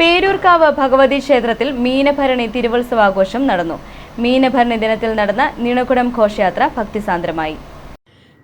പേരൂർക്കാവ് ഭഗവതി ക്ഷേത്രത്തിൽ മീനഭരണി തിരുവുത്സവാഘോഷം നടന്നു. മീനഭരണി ദിനത്തിൽ നടന്ന നീണക്കുടം ഘോഷയാത്ര ഭക്തിസാന്ദ്രമായി.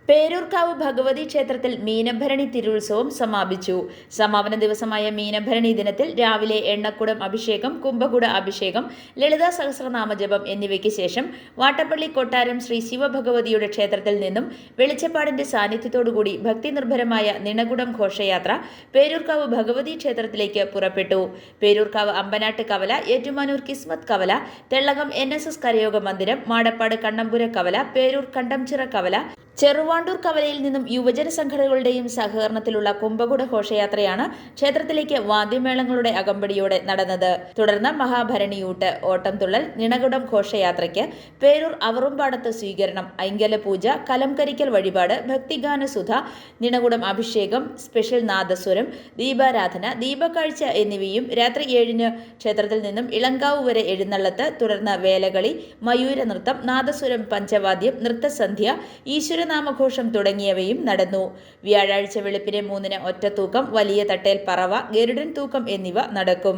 പേരൂർക്കാവ് ഭഗവതി ക്ഷേത്രത്തിൽ മീനഭരണി തിരുത്സവം സമാപിച്ചു. സമാപന ദിവസമായ മീനഭരണി ദിനത്തിൽ രാവിലെ എണ്ണക്കുടം അഭിഷേകം കുംഭകുട അഭിഷേകം ലളിതാ സഹസ്രനാമജപം എന്നിവയ്ക്ക് ശേഷം വാട്ടപ്പള്ളി കൊട്ടാരം ശ്രീ ശിവഭഗവതിയുടെ ക്ഷേത്രത്തിൽ നിന്നും വെളിച്ചപ്പാടിന്റെ സാന്നിധ്യത്തോടുകൂടി ഭക്തി നിർഭരമായ നിണകുടം ഘോഷയാത്ര പേരൂർക്കാവ് ഭഗവതി ക്ഷേത്രത്തിലേക്ക് പുറപ്പെട്ടു. പേരൂർക്കാവ് അമ്പനാട്ട് കവല ഏറ്റുമാനൂർ കിസ്മത് കവല തെള്ളകം എൻ എസ് എസ് കരയോഗ മന്ദിരം മാടപ്പാട് കണ്ണമ്പുര കവല പേരൂർ കണ്ടംചിറ കവല ചെറുവാണ്ടൂർ കവലയിൽ നിന്നും യുവജന സംഘടനകളുടെയും സഹകരണത്തിലുള്ള കുംഭകുട ഘോഷയാത്രയാണ് ക്ഷേത്രത്തിലേക്ക് വാദ്യമേളങ്ങളുടെ അകമ്പടിയോടെ നടന്നത്. തുടർന്ന് മഹാഭരണിയൂട്ട് ഓട്ടംതുള്ളൽ നിണകുടം ഘോഷയാത്രയ്ക്ക് പേരൂർ അവറുംപാടത്ത് സ്വീകരണം ഐങ്കല പൂജ കലംകരിക്കൽ വഴിപാട് ഭക്തിഗാന സുധ നിണകുടം അഭിഷേകം സ്പെഷ്യൽ നാദസ്വരം ദീപാരാധന ദീപക്കാഴ്ച എന്നിവയും രാത്രി ഏഴിന് ക്ഷേത്രത്തിൽ നിന്നും ഇളങ്കാവ് വരെ എഴുന്നള്ളത്ത് തുടർന്ന് വേലകളി മയൂര നൃത്തം നാദസ്വരം പഞ്ചവാദ്യം നൃത്തസന്ധ്യ ഈശ്വരനാമഘോഷം തുടങ്ങിയവയും നടന്നു. വ്യാഴാഴ്ച വെളുപ്പിനെ മൂന്നിന് ഒറ്റത്തൂക്കം വലിയ തട്ടേൽ പറവ ഗരുഡൻ തൂക്കം എന്നിവ നടക്കും.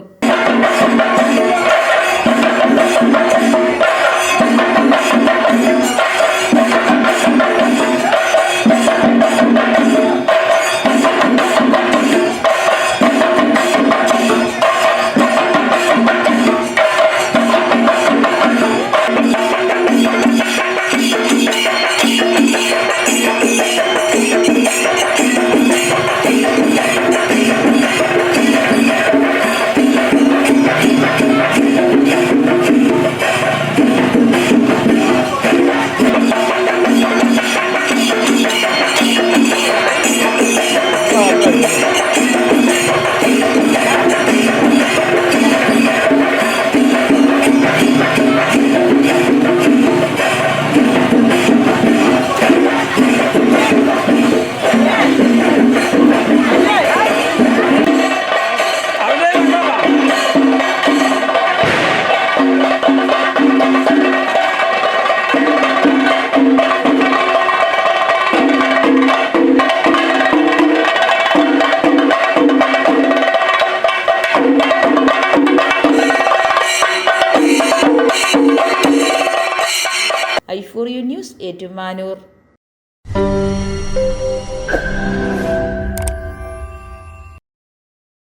ന്യൂസ് ഏറ്റുമാനൂർ